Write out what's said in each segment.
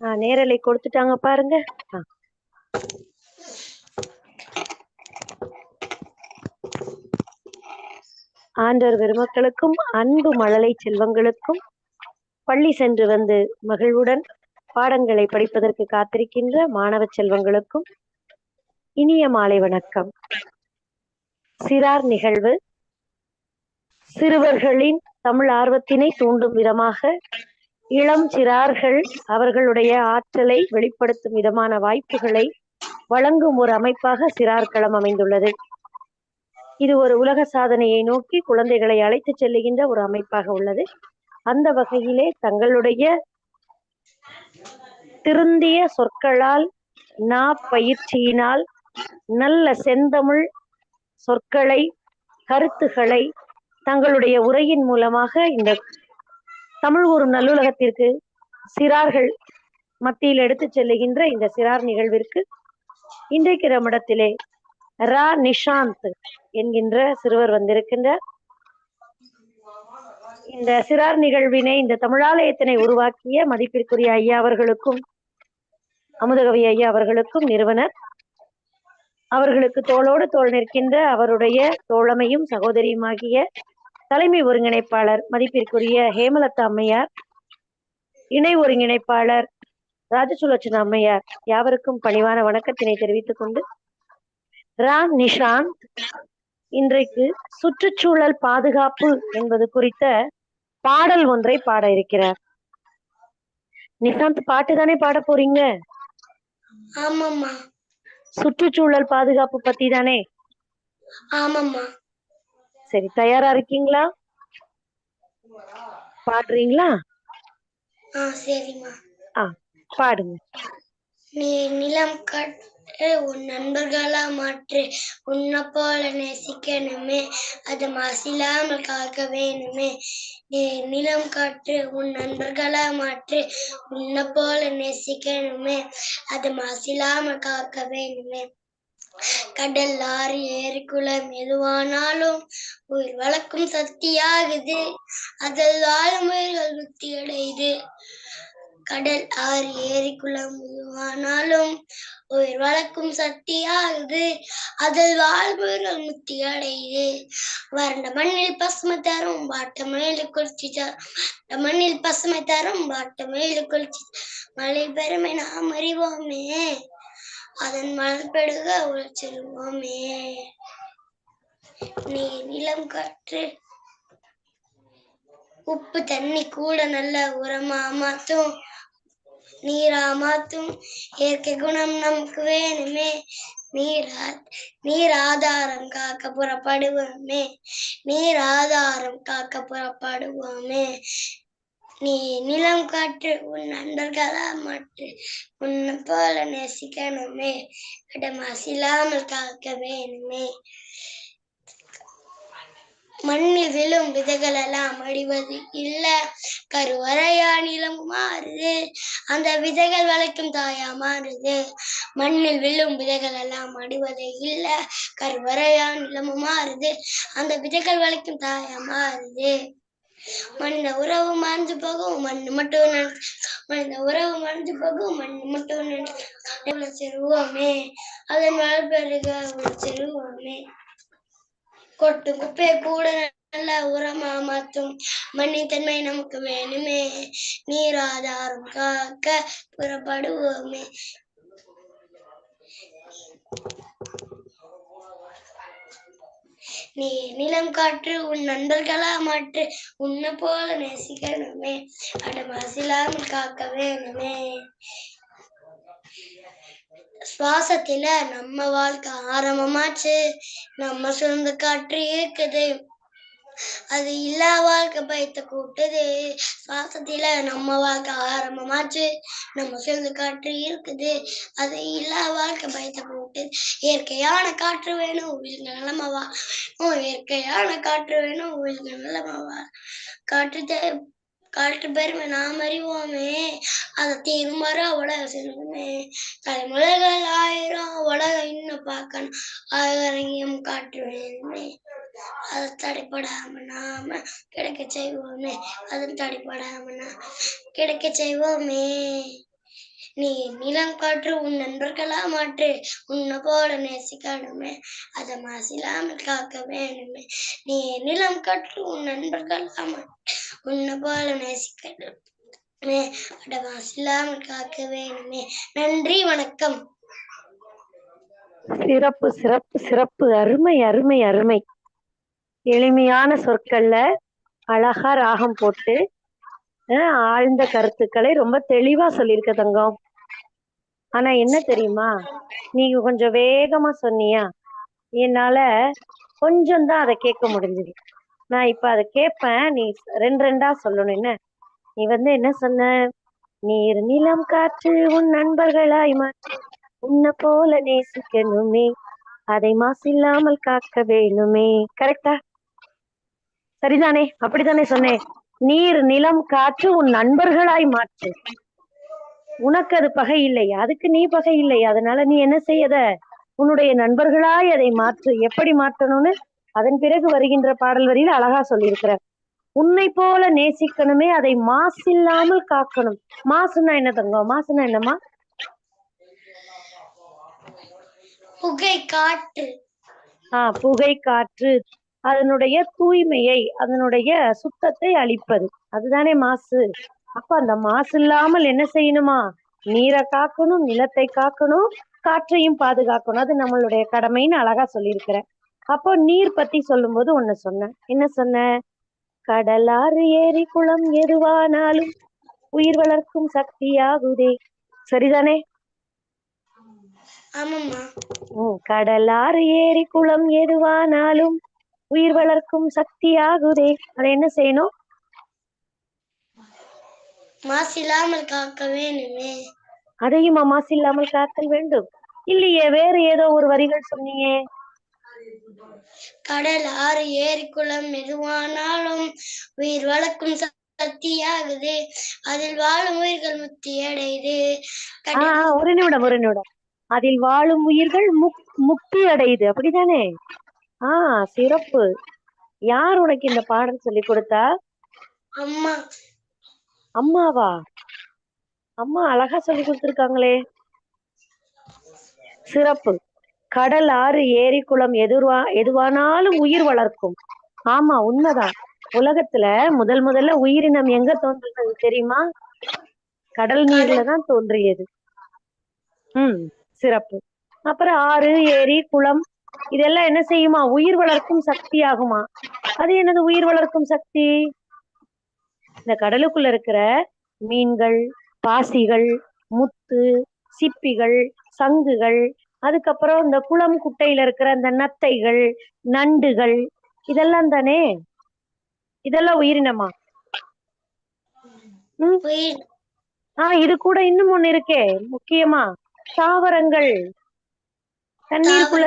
நேரலை கொடுத்துட்டாங்க பாருங்க. ஆண்டவர் பெருமக்களுக்கும் அன்பு மழலை செல்வங்களுக்கும் பள்ளி சென்று வந்து மகிழ்வுடன் பாடங்களை படிப்பதற்கு காத்திருக்கின்ற மாணவ செல்வங்களுக்கும் இனிய மாலை வணக்கம். சிறார் நிகழ்வு. சிறுவர்களின் தமிழ் ஆர்வத்தினை தூண்டும் விதமாக இளம் சிறார்கள் அவர்களுடைய ஆற்றலை வெளிப்படுத்தும் விதமான வாய்ப்புகளை வழங்கும் ஒரு அமைப்பாக சிறார் களம் அமைந்துள்ளது. இது ஒரு உலக சாதனையை நோக்கி குழந்தைகளை அழைத்துச் செல்லுகின்ற ஒரு அமைப்பாக உள்ளது. அந்த வகையிலே தங்களுடைய திருந்திய சொற்களால் நா பயிற்சியினால் நல்ல செந்தமிழ் சொற்களை கருத்துக்களை தங்களுடைய உரையின் மூலமாக இந்த தமிழ் ஒரு நல்லுலகத்திற்கு சிறார்கள் மத்தியில் எடுத்துச் செல்லுகின்ற இந்த சிறார் நிகழ்விற்கு இன்றைக்கு நம்மிடத்திலே ரா நிஷாந்த் என்கின்ற சிறுவர் வந்திருக்கின்றார். இந்த சிறார் நிகழ்வினை இந்த தமிழாலயத்தினை உருவாக்கிய மதிப்பிற்குரிய ஐயா அவர்களுக்கும் அமுதகவி ஐயா அவர்களுக்கும் நிறுவனர். அவர்களுக்கு தோளோடு தோள் நிற்கின்ற அவருடைய தோழமையும் சகோதரியுமாகிய தலைமை ஒருங்கிணைப்பாளர் மதிப்பிற்குரிய ஹேமலதா அம்மையார் இணை ஒருங்கிணைப்பாளர் ராஜசுலட்சண அம்மையார் யாவருக்கும் பணிவான வணக்கத்தினை தெரிவித்துக் கொண்டு ராம் நிஷாந்த் இன்றைக்கு சுற்றுச்சூழல் பாதுகாப்பு என்பது குறித்த பாடல் ஒன்றை பாட இருக்கிறார். நிஷாந்த் பாட்டு தானே பாட போறீங்க? ஆமாம்மா. சுற்றுச்சூழல் பாதுகாப்பு பத்தி தானே? ஆமாம்மா. சரி தயாரா இருக்கீங்களா? பாடுறீங்களா? ஆ சரிம்மா. ஆ பாடுங்க. நீ நிலம் கற்று உன் நண்பர்களா மாற்று உன்னை போல நேசிக்கணுமே அது மாசில்லாமல் காக்க வேணுமே. நீ நிலம் காற்று உன் நண்பர்களா மாற்று உன்னை போல நேசிக்கணுமே அது மாசில்லாமல் காக்க வேணுமே. கடல் ஆறு ஏரி குளம் எதுவானாலும் உயிர் வளர்க்கும் சக்தியாகுது. அதில் வாழும் உயிர்கள் முக்தி அடையுது. கடல் ஆறு ஏரி குளம் எதுவானாலும் உயிர் வளர்க்கும் சக்தியாகுது. அதில் வாழ்வுகள் முத்தி அடையுது. வறண்ட மண்ணில் பசுமை தரும் வாட்ட மேலு குளிர்ச்சி தரும் வறண்ட மண்ணில் பசுமை தரும் வாட்ட மேலு குளிர்ச்சி மழை பெருமை நாம் அறிவோமே. அதன் மலர்பெடுக உழைச்சிருவோமே நீ நிலம் காற்று உப்பு தண்ணி கூட நல்ல உரமா மாத்தும். நீரா மாத்தும் இயற்கை குணம் நமக்கு வேணுமே. நீர் நீர் ஆதாரம் காக்க புறப்படுவோமே. நீர் ஆதாரம் காக்க புறப்படுவோமே. நீ நிலம் காற்று உன் நண்பர்களா மாற்று. உன்னை போல நேசிக்கணுமே. இடமாசில்லாமல் காக்க வேணுமே. மண்ணில் விழும் விதைகள் எல்லாம் அடிவது இல்ல. கருவறையா நிலம் மாறுது. அந்த விதைகள் வளைக்கும் தாயா மாறுது. மண்ணில் விழும் விதைகள் எல்லாம் அடிவது இல்ல. கருவறையா நிலமும் மாறுது. அந்த விதைகள் வளைக்கும் தாயா மாறுது. மனித உறவு மறைஞ்சு போகும் மண்ணு மட்டும் மனித உறவு மறைஞ்சு போகும் மண்ணு மட்டும் நினைச்சு உழைச்சிருவோமே அதன் வளர்பெருக உழைச்சிருவோமே கொட்டு குப்பையை கூட நல்ல உரமா மாத்தும் மண்ணித்தன்மை நமக்கு வேணுமே. நீராதாரம் காக்க புறப்படுவோமே. நீ நிலம் காற்று உன் நண்பர்களா மாற்று. உன்னை போல நேசிக்கணுமே. அடமாசில்லாமல் காக்க வேணுமே. சுவாசத்தில நம்ம வாழ்க்கை ஆரம்பமாச்சு. நம்ம சுரந்த காற்று இருக்குது அது இல்லா வாழ்க்கை பயத்தை கூப்பிட்டது சுவாசத்தில நம்ம வாழ்க்கை ஆரம்பமாச்சு. நம்ம சேர்ந்து காற்று இருக்குது. அது இல்லா வாழ்க்கை பயத்தை கூப்பிட்டது இயற்கையான காற்று வேணும் உயிர்கள் நிலமா வாழணும் இயற்கையான காற்று வேணும் உயிர்கள் நிலமா வா. காற்று தே- காற்று பெருமை நாம் அறிவோமே. அதை தீர்மாறா உலக செல்வமே தலைமுறைகள் ஆயிரம் உலகம் இன்னும் பார்க்கணும். ஆயிரம் காற்று வேணுமே. அது தடைப்படாம நாம கிடைக்க செய்வோமே அதன் தடைப்படாம நாம கிடைக்க செய்வோமே. நீ நிலம் காற்று உன் நண்பர்களா மாற்று உன்னை போல நேசிக்கணுமே அதை மாசில்லாமல் காக்க வேணுமே. நீ நிலம் காற்று உன் நண்பர்களா மாற்று உன்னை போல நேசிக்கணுமே அதை மாசில்லாமல் காக்க வேணுமே. நன்றி வணக்கம். சிறப்பு சிறப்பு சிறப்பு. அருமை அருமை அருமை. எளிமையான சொற்கள்ல அழகா ராகம் போட்டு ஆழ்ந்த கருத்துக்களை ரொம்ப தெளிவா சொல்லியிருக்க தங்கம். ஆனா என்ன தெரியுமா? நீங்க கொஞ்சம் வேகமா சொன்னியா? என்னால கொஞ்சம் தான் அதை கேட்க முடிஞ்சது. நான் இப்ப அதை கேட்பேன். நீ ரெண்டு ரெண்டா சொல்லணும். என்ன? நீ வந்து என்ன சொன்ன? நீர் நிலம் காற்று உன் நண்பர்களாய் மாற்று உன்னை போல நேசிக்கணுமே. அதை மாசில்லாமல் காக்க வேணுமே. கரெக்டா சரிதானே? அப்படித்தானே சொன்னேன் நீர் நிலம் காற்று உன் நண்பர்களாய் மாற்று. உனக்கு அது பகை இல்லை. அதுக்கு நீ பகை இல்லை. அதனால நீ என்ன செய்யத? உன்னுடைய நண்பர்களாய் அதை மாற்று. எப்படி மாற்றணும்னு? அதன் பிறகு வருகின்ற பாடல் வரியில் அழகா சொல்லியிருக்கிற உன்னை போல நேசிக்கணுமே அதை மாசில்லாமல் காக்கணும். மாசுன்னா என்ன தங்கம்? மாசுன்னா என்னம்மா? புகை காற்று. ஆஹ் புகை காற்று. அதனுடைய தூய்மையை அதனுடைய சுத்தத்தை அளிப்பது. அதுதானே மாசு. அப்ப அந்த மாசு இல்லாமல் என்ன செய்யணுமா? நீரை காக்கணும் நிலத்தை காக்கணும் காற்றையும் பாதுகாக்கணும். அது நம்மளுடைய கடமைன்னு அழகா சொல்லியிருக்கிறேன். அப்போ நீர் பத்தி சொல்லும்போது ஒண்ணு சொன்னேன். என்ன சொன்ன கடலாறு ஏரி குளம் எதுவானாலும் உயிர் வளர்க்கும் சக்தியாகுதே. சரிதானே? கடலாறு ஏரி குளம் எதுவானாலும் உயிர் வளர்க்கும் சக்தியாகுதே. அதை என்ன செய்யணும்? மாசில்லாமல் காக்க வேணுமே. அதையும் அமாசு இல்லாமல் காத்தல் வேண்டும். இல்லையே வேறு ஏதோ ஒரு வரிகள் சொன்னீங்க கடல் ஆறு ஏரி குளம் எதுவானாலும் உயிர் வளர்க்கும் சக்தியாகுது. அதில் வாழும் உயிர்கள் முக்தி அடையுது. ஒரு நிமிடம் ஒரு நிமிடம். அதில் வாழும் உயிர்கள் முக் முக்தி அடையுது. அப்படிதானே? ஆஹ் சிறப்பு. யார் உனக்கு இந்த பாடல் சொல்லி கொடுத்தா? அம்மா. அம்மாவா? அம்மா அழகா சொல்லி கொடுத்திருக்காங்களே. சிறப்பு. கடல் ஆறு ஏரி குளம் எதுவா எதுவானாலும் உயிர் வளர்க்கும். ஆமா உண்மைதான். உலகத்துல முதல் முதல்ல உயிரினம் எங்க தோன்றினது தெரியுமா? கடல் நீர்ல தான் தோன்றியது. ம் சிறப்பு. அப்புறம் ஆறு ஏரி குளம் இதெல்லாம் என்ன செய்யுமா? உயிர் வளர்க்கும் சக்தி ஆகுமா அது என்னது உயிர் வளர்க்கும் சக்தி? இந்த கடலுக்குள்ள இருக்கிற மீன்கள் பாசிகள் முத்து சிப்பிகள் சங்குகள் அதுக்கப்புறம் இந்த குளம் குட்டையில இருக்கிற அந்த நத்தைகள் நண்டுகள் இதெல்லாம் தானே? இதெல்லாம் உயிரினமா? ஆஹ் இது கூட இன்னும் ஒண்ணு இருக்கே முக்கியமா தாவரங்கள். தண்ணீருக்குள்ள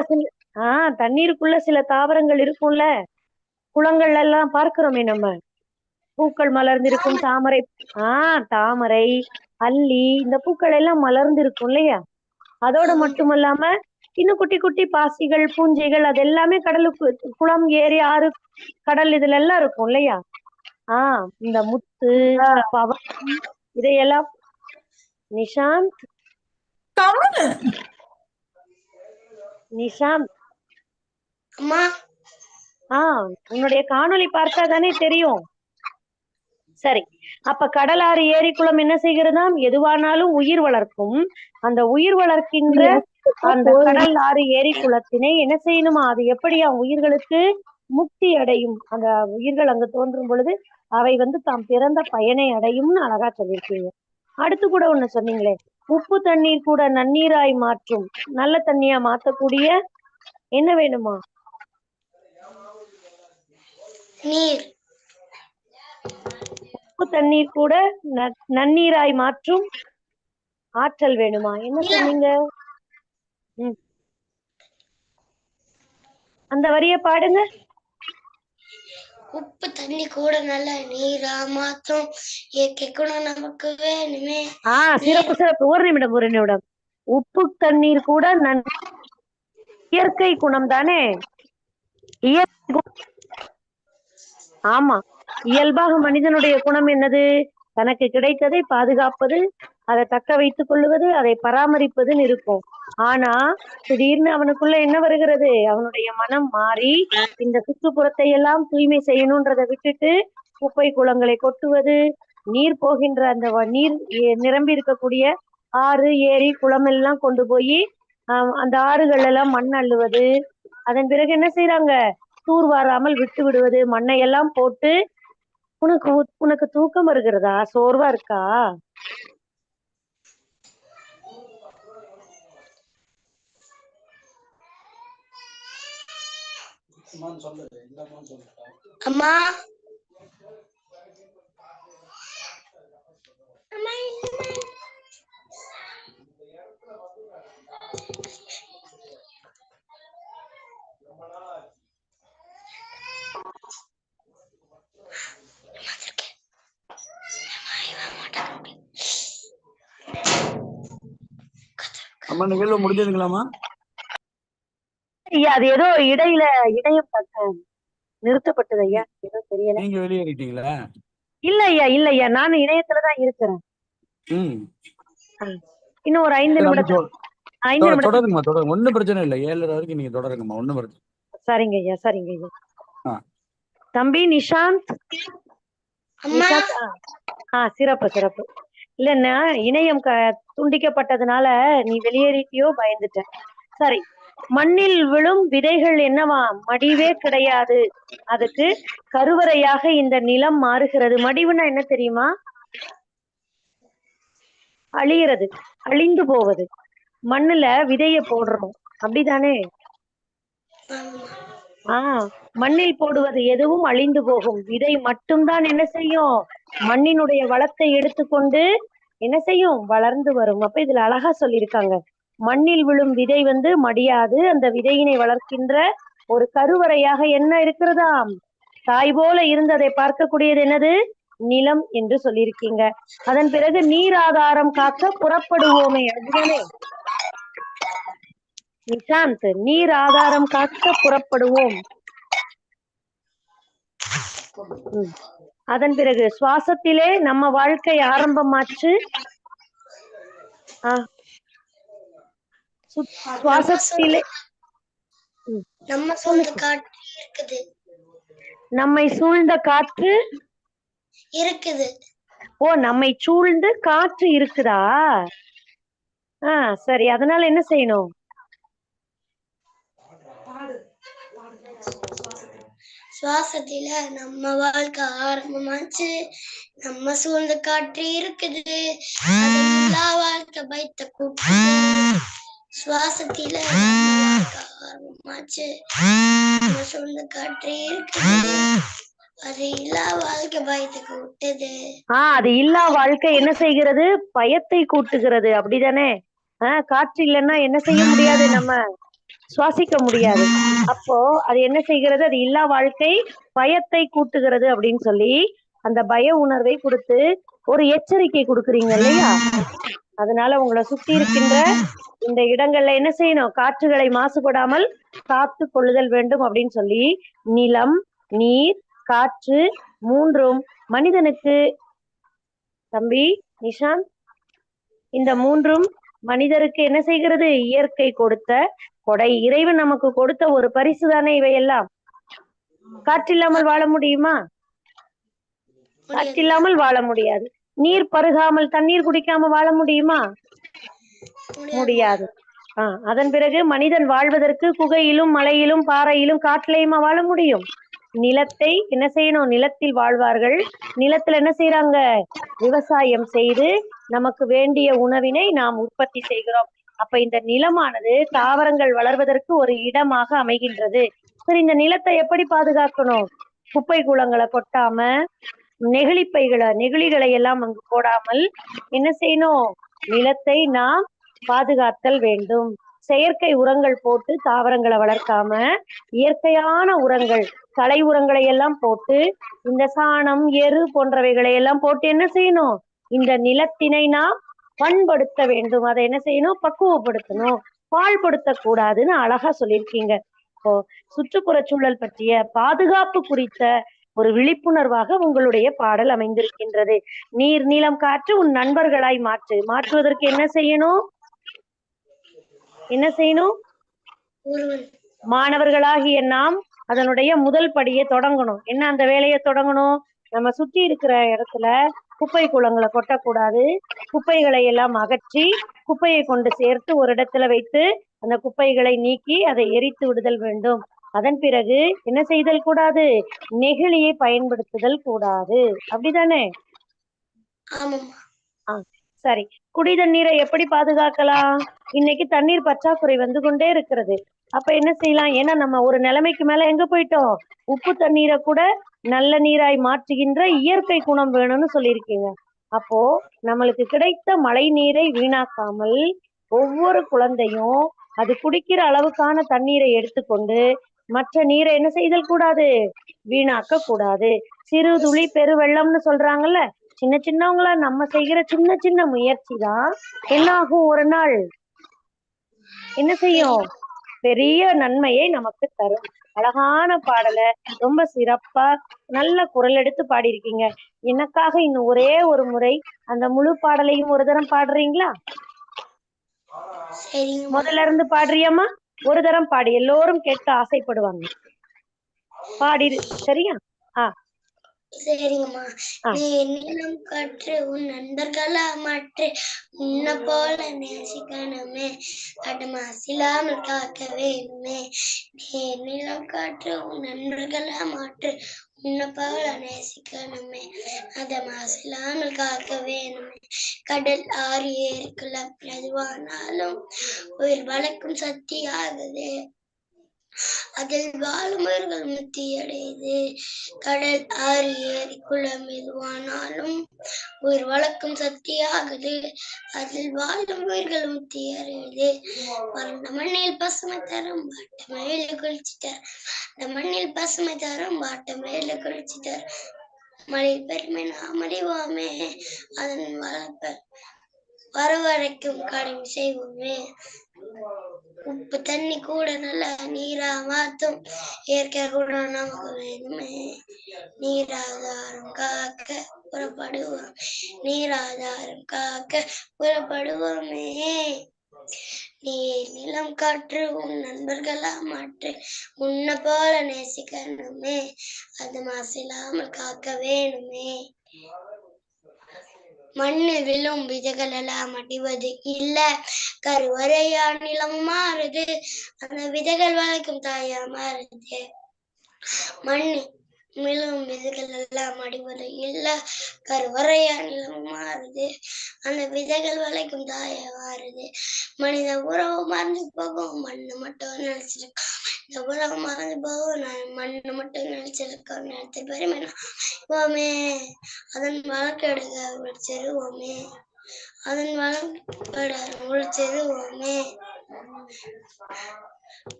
ஆஹ் தண்ணீருக்குள்ள சில தாவரங்கள் இருக்கும்ல. குளங்கள் எல்லாம் பார்க்கிறோமே நம்ம. பூக்கள் மலர்ந்திருக்கும் தாமரை ஆஹ் தாமரை அல்லி இந்த பூக்கள் எல்லாம் மலர்ந்திருக்கும் இல்லையா? அதோட மட்டுமல்லாம இன்னும் குட்டி குட்டி பாசிகள் பூஞ்சைகள் அது எல்லாமே கடலுக்கு குளம் ஏரி ஆறு கடல் இதுல எல்லாம் இருக்கும் இல்லையா? ஆஹ் இந்த முத்து பவன் இதையெல்லாம் நிஷாந்த். நிஷாந்த். அம்மா. ஆஹ் உன்னுடைய காணொளி பார்த்தா தானே தெரியும். சரி அப்ப கடலாறு ஏரி குளம் என்ன செய்கிறதாம்? எதுவானாலும் உயிர் வளர்க்கும். அந்த உயிர் வளர்க்கின்ற அந்த கடல் ஆறு ஏரி குளத்தினை என்ன செய்யணுமா? அது எப்படியா உயிர்களுக்கு முக்தி அடையும்? அந்த உயிர்கள் அங்க தோன்றும் பொழுது அவை வந்து தாம் பிறந்த பயனை அடையும்னு அழகா சொல்லியிருக்கீங்க. அடுத்து கூட ஒண்ணு சொன்னீங்களே உப்பு தண்ணீர் கூட நன்னீராய் மாற்றும். நல்ல தண்ணியா மாத்தக்கூடிய என்ன வேணுமா? நீர். உப்பு தண்ணீர் கூட நன்னீராய் மாற்றும் ஆற்றல் வேணுமா? என்ன சொன்னீங்க. அந்த வரிய பாடுங்க. உப்பு தண்ணி கூட நல்ல நீரா மாத்தும் இயற்கை குணம் நமக்கு வேணுமே. ஆ சிறப்பு சிறப்பு. ஒரு நிமிடம் ஒரு நிமிடம். உப்பு தண்ணீர் கூட நன் இயற்கை குணம் தானே? இயற்கை ஆமா. இயல்பாக மனிதனுடைய குணம் என்னது? தனக்கு கிடைத்ததை பாதுகாப்பது அதை தக்க வைத்துக் கொள்ளுவது அதை பராமரிப்பதுன்னு இருக்கும். ஆனா திடீர்னு அவனுக்குள்ள என்ன வருகிறது? அவனுடைய மனம் மாறி இந்த சுற்றுப்புறத்தை எல்லாம் தூய்மை செய்யணும்ன்றதை விட்டுட்டு குப்பை குளங்களை கொட்டுவது நீர் போகின்ற அந்த வ- நீர் நிரம்பி இருக்கக்கூடிய ஆறு ஏரி குளம் எல்லாம் கொண்டு போய் அந்த ஆறுகள் எல்லாம் மண் அள்ளுவது. அதன் பிறகு என்ன செய்யறாங்க தூர் வாராமல் விட்டு விடுவது மண்ணை எல்லாம் போட்டு உனக்கு உனக்கு தூக்கம் வருகிறதா? சோர்வா இருக்கா? அம்மா, அம்மா நிகழ்வு முடிஞ்சதுங்களாம்மா? ஐயா அது ஏதோ இடையில இடையம் நிறுத்தப்பட்டது ஐயா ஏதோ தெரியல. நீங்க வெளியேறிட்டீங்களா? இல்ல ஐயா இல்ல ஐயா. நான் இணையத்துலதான் இருக்கிறேன். ம். இன்னும் ஒரு ஐந்து தொ- ஐந்து நிமிடம். தொடருங்கம்மா தொடருங்க. ஒன்றும் பிரச்சனை இல்லை. ஏழரை வரைக்கும் நீங்க தொடருங்கம்மா. ஒன்றும் பிரச்சனை சரிங்க ஐயா சரிங்க ஐயா. தம்பி நிஷாந்த்? அம்மா. நிஷாந்த். ஆ சிறப்பு சிறப்பு. இல்லன்னா இணையம் க துண்டிக்கப்பட்டதுனால நீ வெளியேறிட்டியோ பயந்துட்டேன் சரி. மண்ணில் விழும் விதைகள் என்னவா? மடிவே கிடையாது. அதுக்கு கருவறையாக இந்த நிலம் மாறுகிறது. மடிவுன்னா என்ன தெரியுமா? அழியிறது. அழிந்து போவது. மண்ணுல விதைய போடுறோம். அப்படிதானே? ஆஹ் மண்ணில் போடுவது எதுவும் அழிந்து போகும். விதை மட்டும்தான் என்ன செய்யும்? மண்ணினுடைய வளத்தை எடுத்துக்கொண்டு என்ன செய்யும்? வளர்ந்து வரும். அப்ப இதுல அழகா சொல்லியிருக்காங்க. மண்ணில் விழும் விதை வந்து மடியாது. அந்த விதையினை வளர்க்கின்ற ஒரு கருவறையாக என்ன இருக்கிறதாம் தாய் போல இருந்ததை பார்க்கக்கூடியது என்னது? நிலம் என்று சொல்லியிருக்கீங்க. அதன் பிறகு நீர் ஆதாரம் காக்க புறப்படுவோமே. அதுதானே? நிஷாந்த் நீர் ஆதாரம் காக்க புறப்படுவோம். அதன் பிறகு சுவாசத்திலே நம்ம வாழ்க்கை ஆரம்பமாச்சு. சுவாசத்திலே நம்ம காட்டு இருக்குது. நம்மை சூழ்ந்த காற்று இருக்குது. ஓ நம்மை சூழ்ந்து காற்று இருக்குதா? ஆ சரி. அதனால என்ன செய்யணும்? சுவாசத்தில நம்ம வாழ்க்கை ஆரம்பமாச்சு. நம்ம சூழ்ந்த காற்று இருக்குது. அது எல்லா வாழ்க்கை பயத்த கூப்பிட்டு சுவாசத்தில வாழ்க்கை ஆரம்பமாச்சு. நம்ம சூழ்ந்த காற்று இருக்குது. அது இல்லா வாழ்க்கை பயத்தை கூட்டுது ஆஹ் அது இல்லா வாழ்க்கை என்ன செய்கிறது? பயத்தை கூட்டுகிறது. அப்படிதானே? ஆஹ் காற்று இல்லைன்னா என்ன செய்ய முடியாது நம்ம? சுவாசிக்க முடியாது. அப்போ அது என்ன செய்கிறது? அது இல்லா வாழ்க்கை பயத்தை கூட்டுகிறது அப்படின்னு சொல்லி அந்த பய உணர்வை கொடுத்து ஒரு எச்சரிக்கை கொடுக்குறீங்க இல்லையா? அதனால உங்களை சுத்தி இருக்கின்ற இந்த இடங்கள்ல என்ன செய்யணும்? காற்றுகளை மாசுபடாமல் காத்து கொள்ளுதல் வேண்டும் அப்படின்னு சொல்லி நிலம் நீர் காற்று மூன்றும் மனிதனுக்கு தம்பி நிஷாந்த் இந்த மூன்றும் மனிதருக்கு என்ன செய்கிறது? இயற்கை கொடுத்த கொடை. இறைவன் நமக்கு கொடுத்த ஒரு பரிசு தானே இவையெல்லாம்? காற்றில்லாமல் வாழ முடியுமா? காற்றில்லாமல் வாழ முடியாது. நீர் பருகாமல் தண்ணீர் குடிக்காம வாழ முடியுமா? முடியாது. ஆஹ் அதன் பிறகு மனிதன் வாழ்வதற்கு குகையிலும் மலையிலும் பாறையிலும் காட்டிலையுமா வாழ முடியும்? நிலத்தை என்ன செய்யணும்? நிலத்தில் வாழ்வார்கள். நிலத்துல என்ன செய்யறாங்க விவசாயம் செய்து நமக்கு வேண்டிய உணவினை நாம் உற்பத்தி செய்கிறோம். அப்ப இந்த நிலமானது தாவரங்கள் வளர்வதற்கு ஒரு இடமாக அமைகின்றது. சரி இந்த நிலத்தை எப்படி பாதுகாக்கணும்? குப்பை குளங்களை கொட்டாம நெகிழிப்பைகளை நெகிழிகளை எல்லாம் அங்கு போடாமல் என்ன செய்யணும்? நிலத்தை நாம் பாதுகாத்தல் வேண்டும். செயற்கை உரங்கள் போட்டு தாவரங்களை வளர்க்காம இயற்கையான உரங்கள் கலை உரங்களை எல்லாம் போட்டு இந்த சாணம் எரு போன்றவைகளை எல்லாம் போட்டு என்ன செய்யணும்? இந்த நிலத்தினை நாம் பண்படுத்த வேண்டும். அதை என்ன செய்யணும்? பக்குவப்படுத்தணும். பாழ்படுத்த கூடாதுன்னு அழகா சொல்லியிருக்கீங்க. இப்போ சுற்றுப்புற சூழல் பற்றிய பாதுகாப்பு குறித்த ஒரு விழிப்புணர்வாக உங்களுடைய பாடல் அமைந்திருக்கின்றது. நீர் நீளம் காற்று உன் நண்பர்களாய் மாற்று. மாற்றுவதற்கு என்ன செய்யணும்? என்ன செய்யணும்? மாணவர்களாகிய நாம் அதனுடைய முதல் படியை தொடங்கணும். என்ன அந்த வேலையை தொடங்கணும்? நம்ம சுற்றி இருக்கிற இடத்துல குப்பை குளங்களை கொட்டக்கூடாது. குப்பைகளை எல்லாம் அகற்றி குப்பையை கொண்டு சேர்த்து ஒரு இடத்துல வைத்து அந்த குப்பைகளை நீக்கி அதை எரித்து விடுதல் வேண்டும். அதன் பிறகு என்ன செய்தல் கூடாது? நெகிழியை பயன்படுத்துதல் கூடாது. அப்படிதானே? சரி. குடி தண்ணீரை எப்படி பாதுகாக்கலாம்? இன்னைக்கு தண்ணீர் பற்றாக்குறை வந்து கொண்டே இருக்கிறது. அப்ப என்ன செய்யலாம்? ஏன்னா நம்ம ஒரு நிலைமைக்கு மேல எங்க போயிட்டோம்? உப்பு தண்ணீரை கூட நல்ல நீராய் மாற்றுகின்ற இயற்கை குணம் வேணும்னு சொல்லியிருக்கீங்க. அப்போ நம்மளுக்கு கிடைத்த மழை நீரை வீணாக்காமல் ஒவ்வொரு குழந்தையும் அது குடிக்கிற அளவுக்கான தண்ணீரை எடுத்துக்கொண்டு மற்ற நீரை என்ன செய்தல் கூடாது? வீணாக்க கூடாது. சிறு துளி பெருவெள்ளம்னு சொல்றாங்கல்ல? சின்ன சின்னவங்களா நம்ம செய்கிற சின்ன சின்ன முயற்சி தான். என்னாகும் ஒரு நாள்? என்ன செய்யும்? பெரிய நன்மையை நமக்கு தரும். அழகான பாடலை ரொம்ப சிறப்பா நல்ல குரல் எடுத்து பாடியிருக்கீங்க. எனக்காக இன்னும் ஒரே ஒரு முறை அந்த முழு பாடலையும் ஒரு தரம் பாடுறீங்களா? முதல்ல இருந்து பாடுறியாம்மா? ஒரு தரம் பாடி. எல்லோரும் கேட்க ஆசைப்படுவாங்க. பாடிடு சரியா? சரிங்கம்மா. நீ நீளம் காற்று உன் நண்பர்களா மாற்று. உன்னை போல நேசிக்கணுமே. கடமா சிலாமல் காக்க வேணுமே. நீ நீளம் காற்று உன் நண்பர்களா மாற்று. உன்னை போல நேசிக்கணுமே. அத மாசிலாமல் காக்க வேணுமே. கடல் ஆறு ஏரிக்குள்ள எதுவானாலும் உயிர் வளர்க்கும் சக்தி ஆகுது. அதில் வாழும் உயிர்கள் முத்தி அடையுது கடல் ஆறு ஏறி குளம் எதுவானாலும் உயிர் வழக்கம் சக்தியாகுது. அதில் வாழும் உயிர்கள் முத்தி அடையுது வறண்ட மண்ணில் பசுமை தரும் பாட்ட மயில குளிச்சுட்டார். அந்த மண்ணில் பசுமை தரும் பாட்ட மயில குளிச்சுட்டார். மழை பெருமை நாம் அறிவோமே அதன் வளர்ப்ப வரவரைக்கும் கடமை செய்வோமே. உப்பு தண்ணி கூட நல்ல நீரா மாத்தும். இயற்கை கூட நமக்கு வேணுமே நீராதாரம் காக்க புறப்படுவோம். நீராதாரம் காக்க புறப்படுவோமே. நீர் நிலம் காற்று உன் நண்பர்களா மாற்று. உன்னை போல நேசிக்கணுமே. அது மாசில்லாமல் காக்க வேணுமே. மண்ணு விழும் விதைகள் எல்லாம் அடிவது இல்ல. கருவறையா நிலம் மாறுது. அந்த விதைகள் வளர்க்கும் தாயா மாறுது. மண்ணு மேலும் விதைகள் எல்லாம் அடிவது இல்ல. கருவறையா நிலம் மாறுது. அந்த விதைகள் வளைக்கும் தாய மாறுது மனித உறவு மறந்து போகும். மண்ணு மட்டும் நினைச்சிருக்கோம் இந்த உறவு மறந்து போகும். நான் மண்ணு மட்டும் நினைச்சிருக்கோம் நினைத்து பெருமை நாமே அதன் வழக்கெடுக்க விழிச்சிருவோமே அதன் வழக்கெட விழிச்சிருவோமே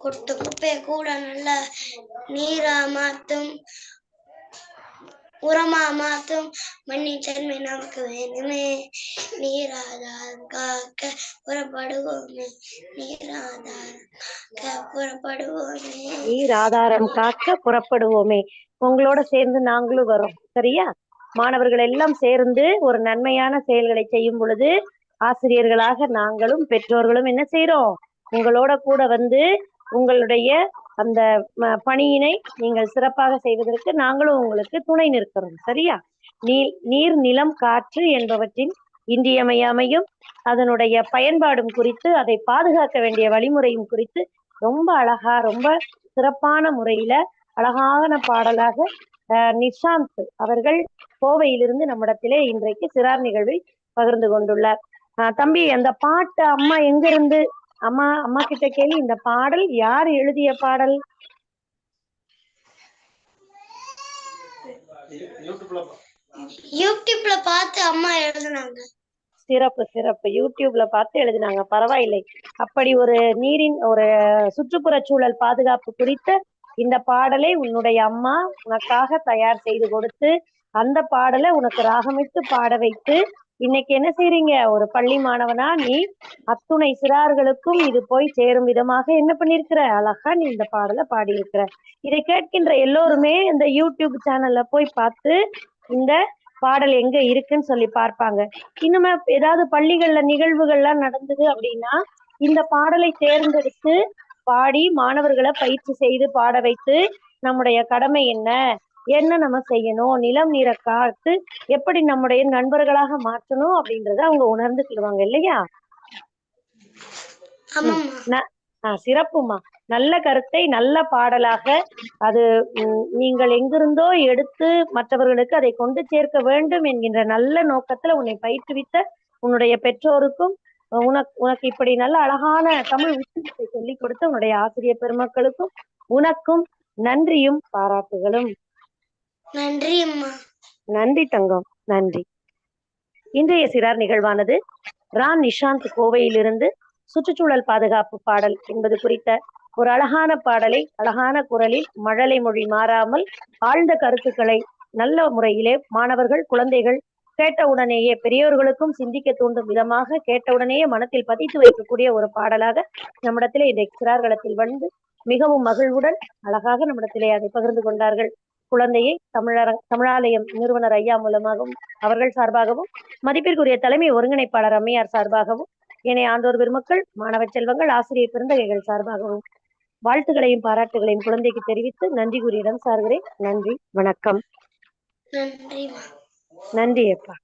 கொடுத்த குப்பையை கூட நல்லா நீரா மாத்தும் உரமா மாத்தும் மண்ணின் தன்மை நமக்கு வேணுமே. நீராதாரம் காக்க புறப்படுவோமே. நீராதாரம் காக்க புறப்படுவோமே. நீர் ஆதாரம் காக்க புறப்படுவோமே. உங்களோட சேர்ந்து நாங்களும் வரோம். சரியா? மாணவர்கள் எல்லாம் சேர்ந்து ஒரு நன்மையான செயல்களை செய்யும் பொழுது ஆசிரியர்களாக நாங்களும் பெற்றோர்களும் என்ன செய்யறோம் உங்களோட கூட வந்து உங்களுடைய அந்த பணியினை நீங்கள் சிறப்பாக செய்வதற்கு நாங்களும் உங்களுக்கு துணை நிற்கிறோம். சரியா? நீர் நீர் நிலம் காற்று என்பவற்றின் இன்றியமையாமையும் அதனுடைய பயன்பாடும் குறித்து அதை பாதுகாக்க வேண்டிய வழிமுறையும் குறித்து ரொம்ப அழகா ரொம்ப சிறப்பான முறையில அழகான பாடலாக அஹ், நிஷாந்த் அவர்கள் கோவையிலிருந்து நம்மிடத்திலே இன்றைக்கு சிறார் நிகழ்வில் பகிர்ந்து கொண்டுள்ளார். தம்பி அந்த பாட்டு அம்மா எங்கிருந்து அம்மா அம்மா கிட்ட கேள்வி இந்த பாடல் யார் எழுதிய பாடல்? யூடியூப்ல பார்த்து அம்மா எழுதுனாங்க. சிறப்பு சிறப்பு. யூடியூப்ல பார்த்து எழுதினாங்க. பரவாயில்லை. அப்படி ஒரு நீரின் ஒரு சுற்றுப்புற சூழல் பாதுகாப்பு குறித்த இந்த பாடலை உன்னுடைய அம்மா உனக்காக தயார் செய்து கொடுத்து அந்த பாடலை உனக்கு ராகமிட்டு பாட வைத்து இன்னைக்கு என்ன செய்றீங்க? ஒரு பள்ளி மாணவனா நீ அத்துணை சிறார்களுக்கும் இது போய் சேரும் விதமாக என்ன பண்ணிருக்கிற அழகா நீ இந்த பாடலை பாடியிருக்கிற. இதை கேட்கின்ற எல்லோருமே இந்த யூடியூப் சேனல்ல போய் பார்த்து இந்த பாடல் எங்க இருக்குன்னு சொல்லி பார்ப்பாங்க. இன்னுமே ஏதாவது பள்ளிகள்ல நிகழ்வுகள்லாம் நடந்தது அப்படின்னா இந்த பாடலை தேர்ந்தெடுத்து பாடி மாணவர்களை பயிற்சி செய்து பாட வைத்து நம்முடைய கடமை என்ன? என்ன நம்ம செய்யணும்? நிலம் நீரை காத்து எப்படி நம்முடைய நண்பர்களாக மாற்றணும்? அப்படின்றத அவங்க உணர்ந்துக்கிடுவாங்க இல்லையா? சிறப்புமா நல்ல கருத்தை நல்ல பாடலாக அது நீங்கள் எங்கிருந்தோ எடுத்து மற்றவர்களுக்கு அதை கொண்டு சேர்க்க வேண்டும் என்கின்ற நல்ல நோக்கத்துல உன்னை பயிற்றுவித்த உன்னுடைய பெற்றோருக்கும் உனக்கு உனக்கு இப்படி நல்ல அழகான தமிழ் உச்சத்தை சொல்லிக் கொடுத்த உன்னுடைய ஆசிரியர் பெருமக்களுக்கும் உனக்கும் நன்றியும் பாராட்டுகளும். நன்றி அம்மா. நன்றி தங்கம் நன்றி. இன்றைய சிறார் நிகழ்வானது ராம் நிஷாந்த் கோவையிலிருந்து சுற்றுச்சூழல் பாதுகாப்பு பாடல் என்பது குறித்த ஒரு அழகான பாடலை அழகான குரலில் மழலை மொழி மாறாமல் ஆழ்ந்த கருத்துக்களை நல்ல முறையிலே மாணவர்கள் குழந்தைகள் கேட்டவுடனேயே பெரியவர்களுக்கும் சிந்திக்க தூண்டும் விதமாக கேட்டவுடனேயே மனத்தில் பதித்து வைக்கக்கூடிய ஒரு பாடலாக நம்மிடத்திலே இந்த சிறார்களத்தில் வந்து மிகவும் மகிழ்வுடன் அழகாக நம்மிடத்திலே அதை பகிர்ந்து கொண்டார்கள். குழந்தையை தமிழர தமிழாலயம் நிறுவனர் ஐயா மூலமாகவும் அவர்கள் சார்பாகவும் மதிப்பிற்குரிய தலைமை ஒருங்கிணைப்பாளர் அம்மையார் சார்பாகவும் ஏனைய ஆண்டோர் பெருமக்கள் மாணவ செல்வங்கள் ஆசிரியர் பெருந்தகைகள் சார்பாகவும் வாழ்த்துக்களையும் பாராட்டுகளையும் குழந்தைக்கு தெரிவித்து நன்றி கூறியிடம் சார்கிறேன். நன்றி வணக்கம். நன்றி அப்பா